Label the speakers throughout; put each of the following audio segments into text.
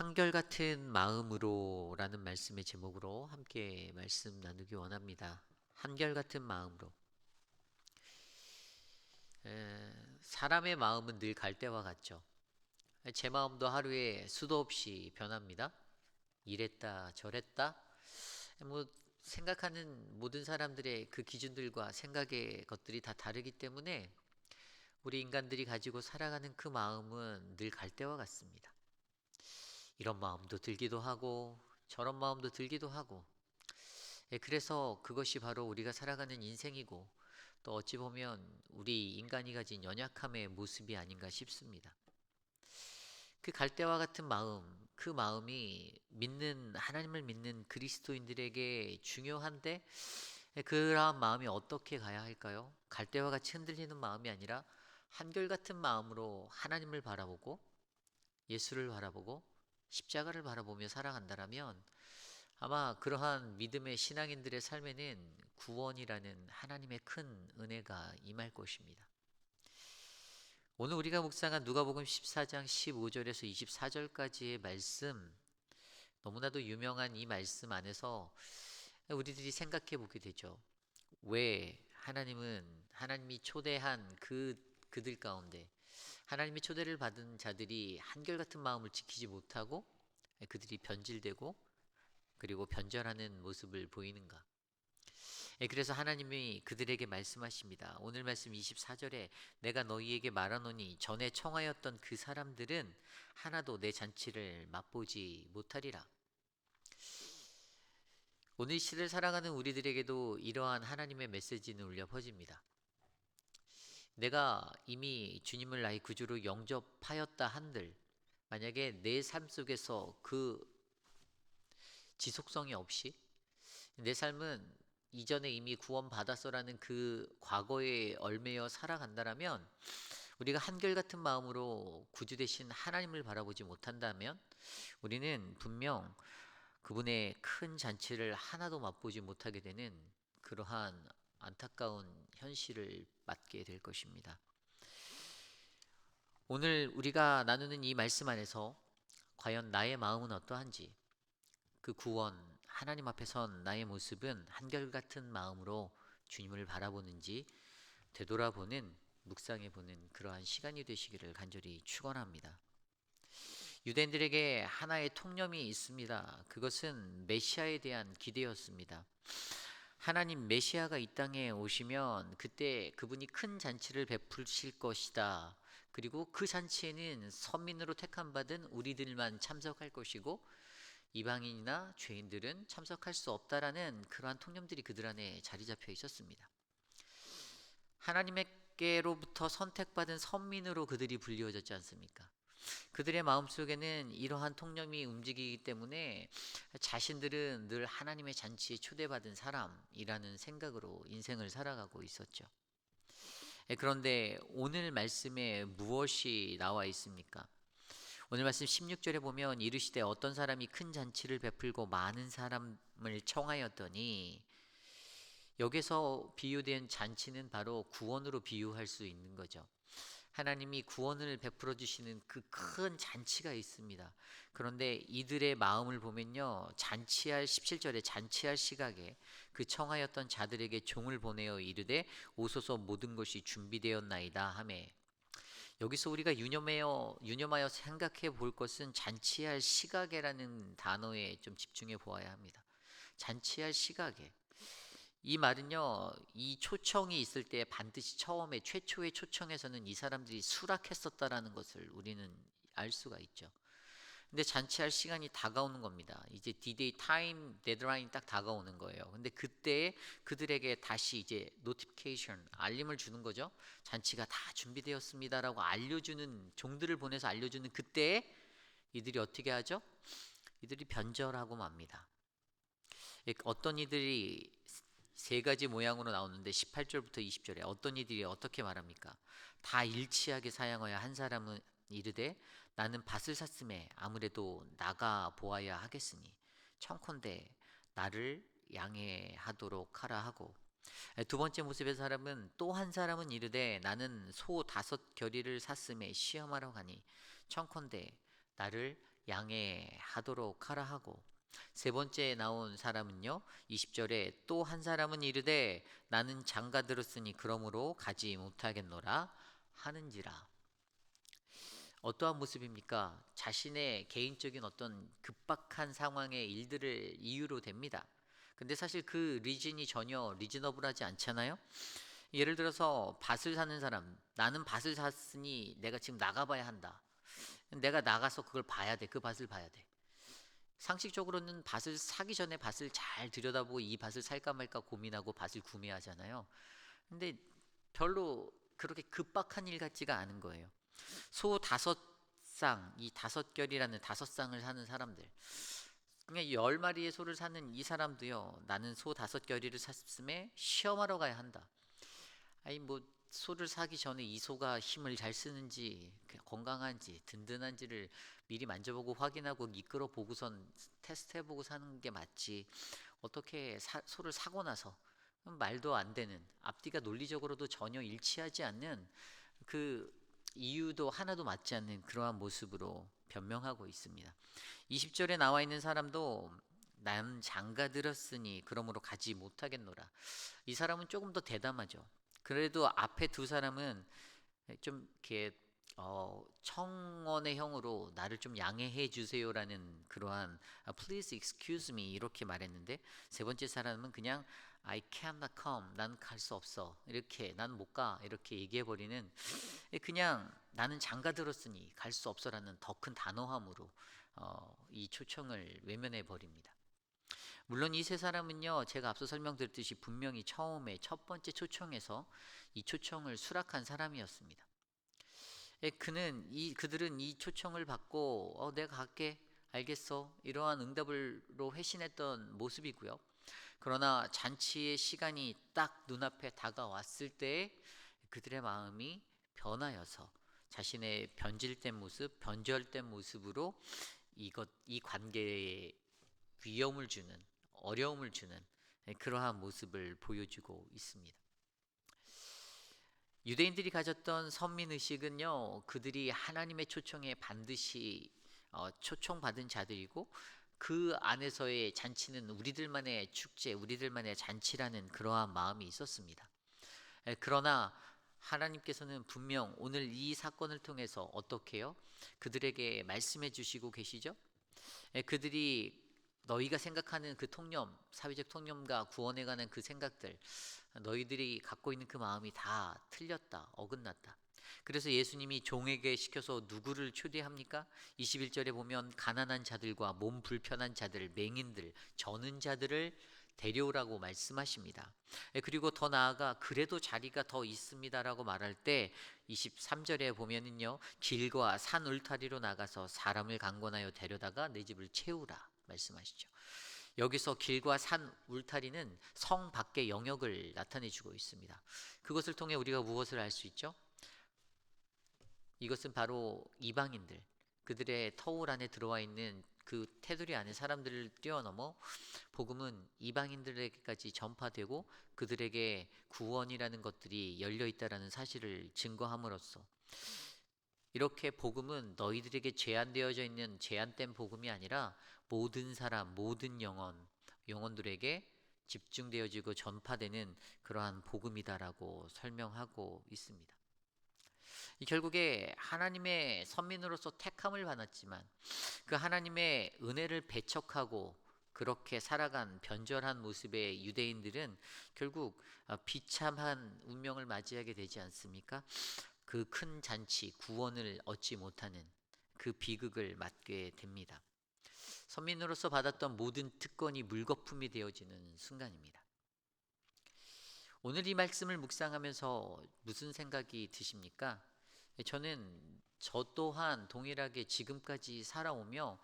Speaker 1: 한결같은 마음으로라는 말씀의 제목으로 함께 말씀 나누기 원합니다. 한결같은 마음으로. 에, 사람의 마음은 늘 갈대와 같죠. 제 마음도 하루에 수도 없이 변합니다. 이랬다 저랬다. 뭐 생각하는 모든 사람들의 그 기준들과 생각의 것들이 다 다르기 때문에 우리 인간들이 가지고 살아가는 그 마음은 늘 갈대와 같습니다. 이런 마음도 들기도 하고 저런 마음도 들기도 하고 예, 그래서 그것이 바로 우리가 살아가는 인생이고 또 어찌 보면 우리 인간이 가진 연약함의 모습이 아닌가 싶습니다. 그 갈대와 같은 마음, 그 마음이 믿는 하나님을 믿는 그리스도인들에게 중요한데 예, 그러한 마음이 어떻게 가야 할까요? 갈대와 같이 흔들리는 마음이 아니라 한결같은 마음으로 하나님을 바라보고 예수를 바라보고 십자가를 바라보며 살아간다라면 아마 그러한 믿음의 신앙인들의 삶에는 구원이라는 하나님의 큰 은혜가 임할 것입니다. 오늘 우리가 묵상한 누가복음 14장 15절에서 24절까지의 말씀 너무나도 유명한 이 말씀 안에서 우리들이 생각해 보게 되죠. 왜 하나님은 하나님이 초대한 그 그들 가운데 하나님의 초대를 받은 자들이 한결같은 마음을 지키지 못하고 그들이 변질되고 그리고 변절하는 모습을 보이는가? 예, 그래서 하나님이 그들에게 말씀하십니다. 오늘 말씀 24절에 내가 너희에게 말하노니 전에 청하였던 그 사람들은 하나도 내 잔치를 맛보지 못하리라. 오늘 시를 살아가는 우리들에게도 이러한 하나님의 메시지는 울려 퍼집니다. 내가 이미 주님을 나의 구주로 영접하였다 한들 만약에 내 삶 속에서 그 지속성이 없이 내 삶은 이전에 이미 구원받았어라는 그 과거에 얼매여 살아간다라면 우리가 한결같은 마음으로 구주 되신 하나님을 바라보지 못한다면 우리는 분명 그분의 큰 잔치를 하나도 맛보지 못하게 되는 그러한 안타까운 현실을 맞게 될 것입니다. 오늘 우리가 나누는 이 말씀 안에서 과연 나의 마음은 어떠한지 그 구원 하나님 앞에 선 나의 모습은 한결같은 마음으로 주님을 바라보는지 되돌아보는 묵상해 보는 그러한 시간이 되시기를 간절히 축원합니다. 유대인들에게 하나의 통념이 있습니다. 그것은 메시아에 대한 기대였습니다. 하나님 메시아가 이 땅에 오시면 그때 그분이 큰 잔치를 베푸실 것이다. 그리고 그 잔치에는 선민으로 택함 받은 우리들만 참석할 것이고 이방인이나 죄인들은 참석할 수 없다라는 그러한 통념들이 그들 안에 자리 잡혀 있었습니다. 하나님께로부터 선택받은 선민으로 그들이 불리워졌지 않습니까? 그들의 마음속에는 이러한 통념이 움직이기 때문에 자신들은 늘 하나님의 잔치에 초대받은 사람이라는 생각으로 인생을 살아가고 있었죠. 예, 그런데 오늘 말씀에 무엇이 나와 있습니까? 오늘 말씀 16절에 보면 이르시되 어떤 사람이 큰 잔치를 베풀고 많은 사람을 청하였더니 여기서 비유된 잔치는 바로 구원으로 비유할 수 있는 거죠. 하나님이 구원을 베풀어 주시는 그 큰 잔치가 있습니다. 그런데 이들의 마음을 보면요. 잔치할 17절에 잔치할 시각에 그 청하였던 자들에게 종을 보내어 이르되 오소서 모든 것이 준비되었나이다 하매 여기서 우리가 유념하여 유념하여 생각해 볼 것은 잔치할 시각에라는 단어에 좀 집중해 보아야 합니다. 잔치할 시각에 이 말은요, 이 초청이 있을 때 반드시 처음에 최초의 초청에서는 이 사람들이 수락했었다라는 것을 우리는 알 수가 있죠. 근데 잔치할 시간이 다가오는 겁니다. 이제 디데이 타임 데드라인이 딱 다가오는 거예요. 근데 그때 그들에게 다시 이제 노티피케이션 알림을 주는 거죠. 잔치가 다 준비되었습니다라고 알려주는 종들을 보내서 알려주는 그때 이들이 어떻게 하죠? 이들이 변절하고 맙니다. 어떤 이들이 세 가지 모양으로 나오는데 18절부터 20절에 어떤 이들이 어떻게 말합니까? 다 일치하게 사양하여 한 사람은 이르되 나는 밭을 샀음에 아무래도 나가 보아야 하겠으니 청컨대 나를 양해하도록 하라 하고 두 번째 모습의 사람은 또 한 사람은 이르되 나는 소 다섯 결의를 샀음에 시험하러 가니 청컨대 나를 양해하도록 하라 하고 세 번째 나온 사람은요 20절에 또 한 사람은 이르되 나는 장가 들었으니 그러므로 가지 못하겠노라 하는지라 어떠한 모습입니까? 자신의 개인적인 어떤 급박한 상황의 일들을 이유로 됩니다. 근데 사실 그 리즌이 전혀 리즈너블하지 않잖아요. 예를 들어서 밭을 사는 사람, 나는 밭을 샀으니 내가 지금 나가봐야 한다. 내가 나가서 그걸 봐야 돼. 그 밭을 봐야 돼. 상식적으로는 밭을 사기 전에 밭을 잘 들여다보고 이 밭을 살까 말까 고민하고 밭을 구매하잖아요. 근데 별로 그렇게 급박한 일 같지가 않은 거예요. 소 다섯 쌍, 이 다섯 결이라는 다섯 쌍을 사는 사람들. 그냥 열 마리의 소를 사는 이 사람도요. 나는 소 다섯 결이를 샀음에 시험하러 가야 한다. 아니 뭐 소를 사기 전에 이 소가 힘을 잘 쓰는지 그 건강한지 든든한지를 미리 만져보고 확인하고 이끌어 보고선 테스트해 보고 사는 게 맞지. 어떻게 사, 소를 사고 나서 말도 안 되는 앞뒤가 논리적으로도 전혀 일치하지 않는 그 이유도 하나도 맞지 않는 그러한 모습으로 변명하고 있습니다. 20절에 나와 있는 사람도 난 장가 들었으니 그러므로 가지 못하겠노라. 이 사람은 조금 더 대담하죠. 그래도 앞에 두 사람은 좀 이렇게 어, 청원의 형으로 나를 좀 양해해 주세요라는 그러한 아, please excuse me 이렇게 말했는데 세 번째 사람은 그냥 I cannot come 난 갈 수 없어 이렇게 난 못 가 이렇게 얘기해 버리는 그냥 나는 장가 들었으니 갈 수 없어라는 더 큰 단호함으로 어, 이 초청을 외면해 버립니다. 물론 이 세 사람은요, 제가 앞서 설명드렸듯이 분명히 처음에 첫 번째 초청에서 이 초청을 수락한 사람이었습니다. 예, 그는 이 그들은 이 초청을 받고 어, 내가 갈게 알겠어 이러한 응답으로 회신했던 모습이고요. 그러나 잔치의 시간이 딱 눈앞에 다가왔을 때 그들의 마음이 변하여서 자신의 변질된 모습, 변절된 모습으로 이것 이 관계에 위험을 주는 어려움을 주는 그러한 모습을 보여주고 있습니다. 유대인들이 가졌던 선민 의식은요, 그들이 하나님의 초청에 반드시 어, 초청받은 자들이고 그 안에서의 잔치는 우리들만의 축제, 우리들만의 잔치라는 그러한 마음이 있었습니다. 에, 그러나 하나님께서는 분명 오늘 이 사건을 통해서 어떻게요? 그들에게 말씀해 주시고 계시죠? 에, 그들이 너희가 생각하는 그 통념, 사회적 통념과 구원에 관한 그 생각들, 너희들이 갖고 있는 그 마음이 다 틀렸다, 어긋났다. 그래서 예수님이 종에게 시켜서 누구를 초대합니까? 21절에 보면 가난한 자들과 몸 불편한 자들, 맹인들, 저는 자들을 데려오라고 말씀하십니다. 예, 그리고 더 나아가 그래도 자리가 더 있습니다라고 말할 때 23절에 보면은요. 길과 산 울타리로 나가서 사람을 강권하여 데려다가 내 집을 채우라 말씀하시죠. 여기서 길과 산 울타리는 성 밖의 영역을 나타내 주고 있습니다. 그것을 통해 우리가 무엇을 알 수 있죠? 이것은 바로 이방인들, 그들의 터울 안에 들어와 있는 그 테두리 안에 사람들을 뛰어넘어 복음은 이방인들에게까지 전파되고 그들에게 구원이라는 것들이 열려 있다라는 사실을 증거함으로써 이렇게 복음은 너희들에게 제한되어져 있는 제한된 복음이 아니라 모든 사람, 모든 영혼, 영혼들에게 집중되어지고 전파되는 그러한 복음이다라고 설명하고 있습니다. 결국에 하나님의 선민으로서 택함을 받았지만 그 하나님의 은혜를 배척하고 그렇게 살아간 변절한 모습의 유대인들은 결국 어, 비참한 운명을 맞이하게 되지 않습니까? 그 큰 잔치 구원을 얻지 못하는 그 비극을 맞게 됩니다. 선민으로서 받았던 모든 특권이 물거품이 되어지는 순간입니다. 오늘 이 말씀을 묵상하면서 무슨 생각이 드십니까? 저는 저 또한 동일하게 지금까지 살아오며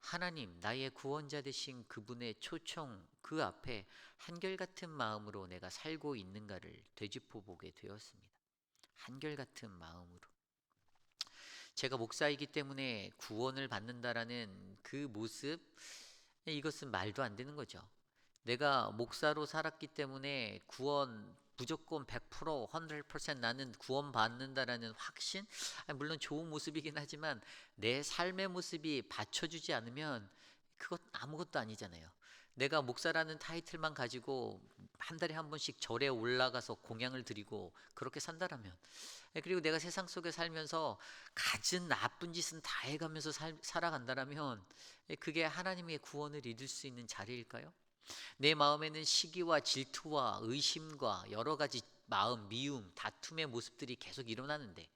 Speaker 1: 하나님, 나의 구원자 되신 그분의 초청 그 앞에 한결같은 마음으로 내가 살고 있는가를 되짚어 보게 되었습니다. 한결같은 마음으로. 제가 목사이기 때문에 구원을 받는다라는 그 모습, 이것은 말도 안 되는 거죠. 내가 목사로 살았기 때문에 구원 무조건 100% 100% 나는 구원받는다라는 확신 물론 좋은 모습이긴 하지만 내 삶의 모습이 받쳐주지 않으면 그것 아무것도 아니잖아요. 내가 목사라는 타이틀만 가지고 한 달에 한 번씩 절에 올라가서 공양을 드리고 그렇게 산다라면 예, 그리고 내가 세상 속에 살면서 갖은 나쁜 짓은 다 해가면서 살, 살아간다라면 예, 그게 하나님의 구원을 이룰 수 있는 자리일까요? 내 마음에는 시기와 질투와 의심과 여러 가지 마음, 미움, 다툼의 모습들이 계속 일어나는데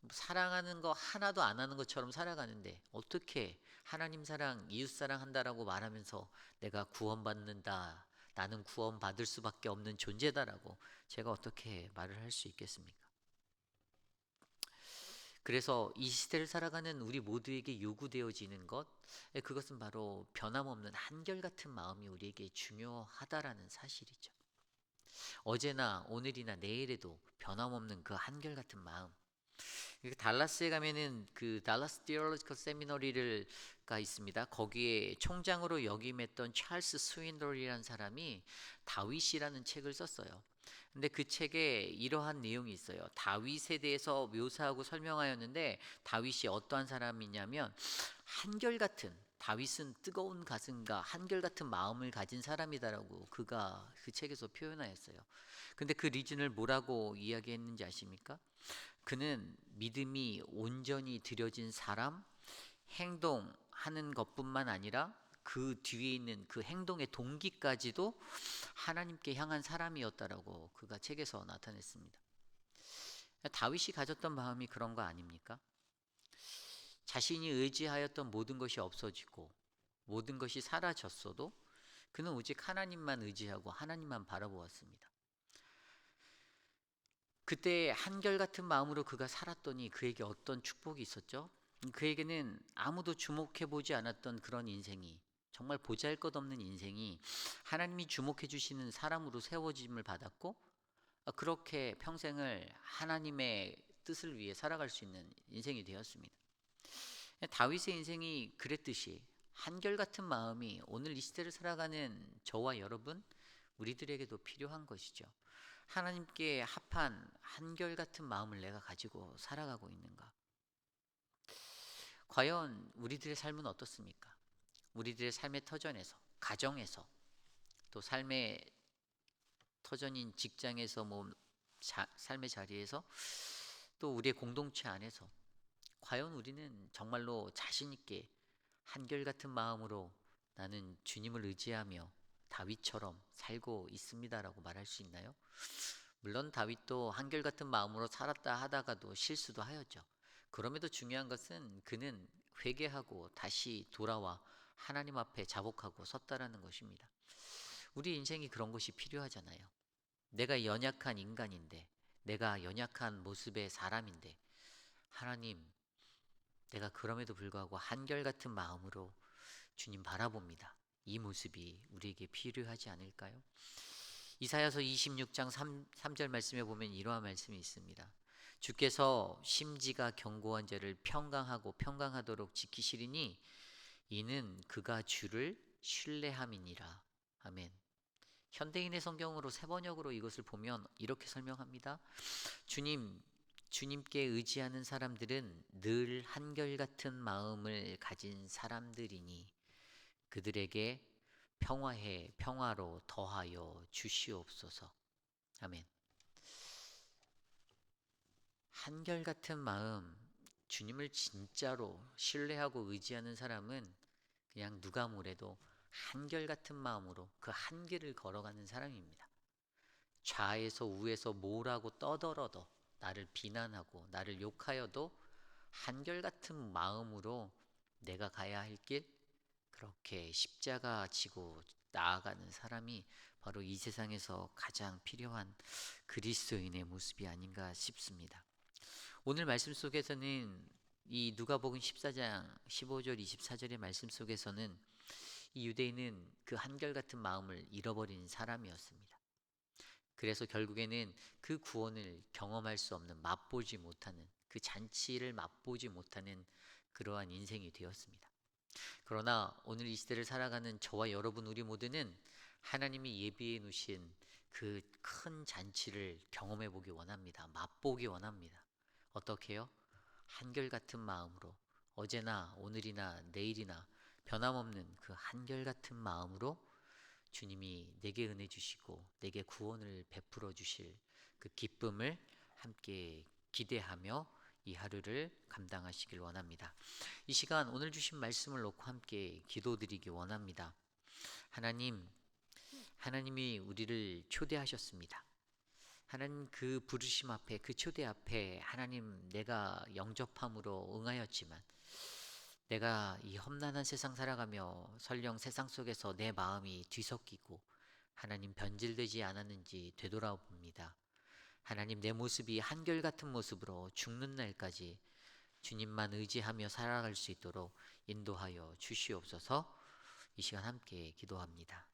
Speaker 1: 뭐 사랑하는 거 하나도 안 하는 것처럼 살아가는데 어떻게 하나님 사랑, 이웃 사랑 한다라고 말하면서 내가 구원받는다. 나는 구원받을 수밖에 없는 존재다라고 제가 어떻게 말을 할 수 있겠습니까? 그래서 이 시대를 살아가는 우리 모두에게 요구되어지는 것, 예, 그것은 바로 변함없는 한결같은 마음이 우리에게 중요하다라는 사실이죠. 어제나 오늘이나 내일에도 변함없는 그 한결같은 마음. 그 달라스에 가면은 그 달라스 디얼로지컬 세미너리를가 있습니다. 거기에 총장으로 역임했던 찰스 스윈돌이라는 사람이 다윗이라는 책을 썼어요. 근데 그 책에 이러한 내용이 있어요. 다윗에 대해서 묘사하고 설명하였는데 다윗이 어떠한 사람이냐면 한결같은 다윗은 뜨거운 가슴과 한결같은 마음을 가진 사람이다라고 그가 그 책에서 표현하였어요. 근데 그 리즌을 뭐라고 이야기했는지 아십니까? 그는 믿음이 온전히 들여진 사람, 행동하는 것뿐만 아니라 그 뒤에 있는 그 행동의 동기까지도 하나님께 향한 사람이었다라고 그가 책에서 나타냈습니다. 다윗이 가졌던 마음이 그런 거 아닙니까? 자신이 의지하였던 모든 것이 없어지고 모든 것이 사라졌어도 그는 오직 하나님만 의지하고 하나님만 바라보았습니다. 그때 한결같은 마음으로 그가 살았더니 그에게 어떤 축복이 있었죠? 그에게는 아무도 주목해 보지 않았던 그런 인생이 정말 보잘 것 없는 인생이 하나님이 주목해 주시는 사람으로 세워짐을 받았고 그렇게 평생을 하나님의 뜻을 위해 살아갈 수 있는 인생이 되었습니다. 다윗의 인생이 그랬듯이 한결같은 마음이 오늘 이 시대를 살아가는 저와 여러분 우리들에게도 필요한 것이죠. 하나님께 합한 한결같은 마음을 내가 가지고 살아가고 있는가? 과연 우리들의 삶은 어떻습니까? 우리들의 삶의 터전에서, 가정에서, 또 삶의 터전인 직장에서, 뭐 자, 삶의 자리에서, 또 우리의 공동체 안에서, 과연 우리는 정말로 자신 있게 한결같은 마음으로 나는 주님을 의지하며 다윗처럼 살고 있습니다라고 말할 수 있나요? 물론 다윗도 한결같은 마음으로 살았다 하다가도 실수도 하였죠. 그럼에도 중요한 것은 그는 회개하고 다시 돌아와 하나님 앞에 자복하고 섰다라는 것입니다. 우리 인생이 그런 것이 필요하잖아요. 내가 연약한 인간인데, 내가 연약한 모습의 사람인데, 하나님, 내가 그럼에도 불구하고 한결같은 마음으로 주님 바라봅니다. 이 모습이 우리에게 필요하지 않을까요? 이사야서 26장 3, 3절 말씀에 보면 이러한 말씀이 있습니다. 주께서 심지가 견고한 자를 평강하고 평강하도록 지키시리니 이는 그가 주를 신뢰함이니라. 아멘. 현대인의 성경으로 세 번역으로 이것을 보면 이렇게 설명합니다. 주님, 주님께 의지하는 사람들은 늘 한결같은 마음을 가진 사람들이니 그들에게 평화해 평화로 더하여 주시옵소서. 아멘. 한결같은 마음, 주님을 진짜로 신뢰하고 의지하는 사람은 그냥 누가 뭐래도 한결같은 마음으로 그 한길을 걸어가는 사람입니다. 좌에서 우에서 뭐라고 떠들어도 나를 비난하고 나를 욕하여도 한결같은 마음으로 내가 가야 할 길, 그렇게 십자가 지고 나아가는 사람이 바로 이 세상에서 가장 필요한 그리스도인의 모습이 아닌가 싶습니다. 오늘 말씀 속에서는 이 누가복음 14장 15절 24절의 말씀 속에서는 이 유대인은 그 한결같은 마음을 잃어버린 사람이었습니다. 그래서 결국에는 그 구원을 경험할 수 없는 맛보지 못하는 그 잔치를 맛보지 못하는 그러한 인생이 되었습니다. 그러나 오늘 이 시대를 살아가는 저와 여러분 우리 모두는 하나님이 예비해 놓으신 그 큰 잔치를 경험해 보기 원합니다. 맛보기 원합니다. 어떻게요? 한결같은 마음으로 어제나 오늘이나 내일이나 변함없는 그 한결같은 마음으로 주님이 내게 은혜 주시고 내게 구원을 베풀어 주실 그 기쁨을 함께 기대하며 이 하루를 감당하시길 원합니다. 이 시간 오늘 주신 말씀을 놓고 함께 기도드리기 원합니다. 하나님, 하나님이 우리를 초대하셨습니다. 하나님 그 부르심 앞에 그 초대 앞에 하나님 내가 영접함으로 응하였지만 내가 이 험난한 세상 살아가며 설령 세상 속에서 내 마음이 뒤섞이고 하나님 변질되지 않았는지 되돌아봅니다. 하나님 내 모습이 한결같은 모습으로 죽는 날까지 주님만 의지하며 살아갈 수 있도록 인도하여 주시옵소서 이 시간 함께 기도합니다.